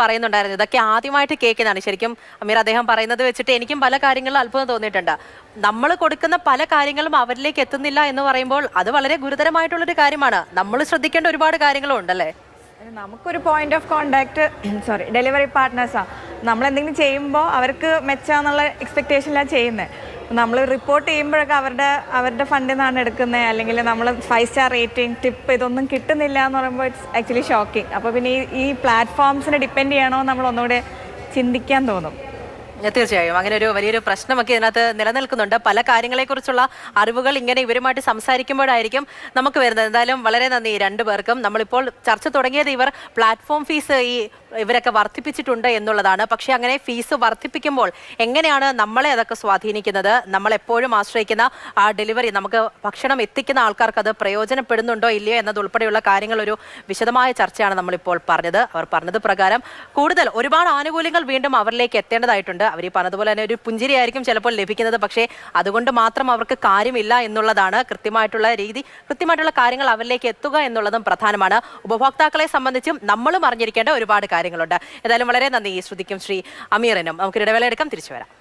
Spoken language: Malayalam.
പറയുന്നുണ്ടായിരുന്നു. ഇതൊക്കെ ആദ്യമായിട്ട് കേൾക്കുന്നതാണ്. ശരിക്കും അമീർ അദ്ദേഹം പറയുന്നത് വെച്ചിട്ട് എനിക്കും പല കാര്യങ്ങളും അത്ഭുതം തോന്നിയിട്ടുണ്ട്. നമ്മൾ കൊടുക്കുന്ന പല കാര്യങ്ങളും അവരിലേക്ക് എത്തുന്നില്ല എന്ന് പറയുമ്പോൾ അത് വളരെ ഗുരുതരമായിട്ടുള്ളൊരു കാര്യമാണ്. നമ്മൾ ശ്രദ്ധിക്കേണ്ട ഒരുപാട് കാര്യങ്ങളും ഉണ്ടല്ലേ നമുക്കൊരു point of contact sorry delivery പാർട്ട്നേഴ്സാണ് നമ്മൾ എന്തെങ്കിലും ചെയ്യുമ്പോൾ അവർക്ക് മെച്ചാന്നുള്ള എക്സ്പെക്റ്റേഷനിലാണ് ചെയ്യുന്നത് നമ്മൾ റിപ്പോർട്ട് ചെയ്യുമ്പോഴൊക്കെ അവരുടെ അവരുടെ ഫണ്ടിൽ നിന്നാണ് എടുക്കുന്നത് അല്ലെങ്കിൽ നമ്മൾ ഫൈവ് സ്റ്റാർ റേറ്റിംഗ് ടിപ്പ് ഇതൊന്നും കിട്ടുന്നില്ല എന്ന് പറയുമ്പോൾ ഇറ്റ്സ് ആക്ച്വലി ഷോക്കിംഗ് അപ്പോൾ പിന്നെ ഈ ഈ പ്ലാറ്റ്ഫോംസിനെ ഡിപ്പെൻഡ് ചെയ്യണോ നമ്മൾ ഒന്നുകൂടെ ചിന്തിക്കാൻ തോന്നും. തീർച്ചയായും. അങ്ങനെ ഒരു വലിയൊരു പ്രശ്നമൊക്കെ ഇതിനകത്ത് നിലനിൽക്കുന്നുണ്ട്. പല കാര്യങ്ങളെക്കുറിച്ചുള്ള അറിവുകൾ ഇങ്ങനെ ഇവരുമായിട്ട് സംസാരിക്കുമ്പോഴായിരിക്കും നമുക്ക് വരുന്നത്. എന്തായാലും വളരെ നന്ദി രണ്ടു പേർക്കും നമ്മളിപ്പോൾ ചർച്ച തുടങ്ങിയത് ഇവർ പ്ലാറ്റ്ഫോം ഫീസ് ഈ ഇവരൊക്കെ വർദ്ധിപ്പിച്ചിട്ടുണ്ട് എന്നുള്ളതാണ്. പക്ഷേ അങ്ങനെ ഫീസ് വർദ്ധിപ്പിക്കുമ്പോൾ എങ്ങനെയാണ് നമ്മളെ അതൊക്കെ സ്വാധീനിക്കുന്നത്? നമ്മൾ എപ്പോഴും ആശ്രയിക്കുന്ന ആ ഡെലിവറി നമുക്ക് ഭക്ഷണം എത്തിക്കുന്ന ആൾക്കാർക്ക് അത് പ്രയോജനപ്പെടുന്നുണ്ടോ ഇല്ലയോ എന്നതുൾപ്പെടെയുള്ള കാര്യങ്ങൾ ഒരു വിശദമായ ചർച്ചയാണ് നമ്മളിപ്പോൾ പറഞ്ഞത്. അവർ പറഞ്ഞത് പ്രകാരം കൂടുതൽ ഒരുപാട് ആനുകൂല്യങ്ങൾ വീണ്ടും അവരിലേക്ക് എത്തേണ്ടതായിട്ടുണ്ട്. അവർ ഈ പറഞ്ഞതുപോലെ തന്നെ ഒരു പുഞ്ചിരിയായിരിക്കും ചിലപ്പോൾ ലഭിക്കുന്നത്. പക്ഷേ അതുകൊണ്ട് മാത്രം അവർക്ക് കാര്യമില്ല എന്നുള്ളതാണ് കൃത്യമായിട്ടുള്ള രീതി. കൃത്യമായിട്ടുള്ള കാര്യങ്ങൾ അവരിലേക്ക് എത്തുക എന്നുള്ളതും പ്രധാനമാണ്. ഉപഭോക്താക്കളെ സംബന്ധിച്ചും നമ്മളും അറിഞ്ഞിരിക്കേണ്ട ഒരുപാട് കാര്യങ്ങളുണ്ട്. ഏതായാലും വളരെ നന്ദി. ശ്രുതിക്കും ശ്രീ അമീറിനും. നമുക്ക് ഇടവേള എടുക്കാം. തിരിച്ചു വരാം.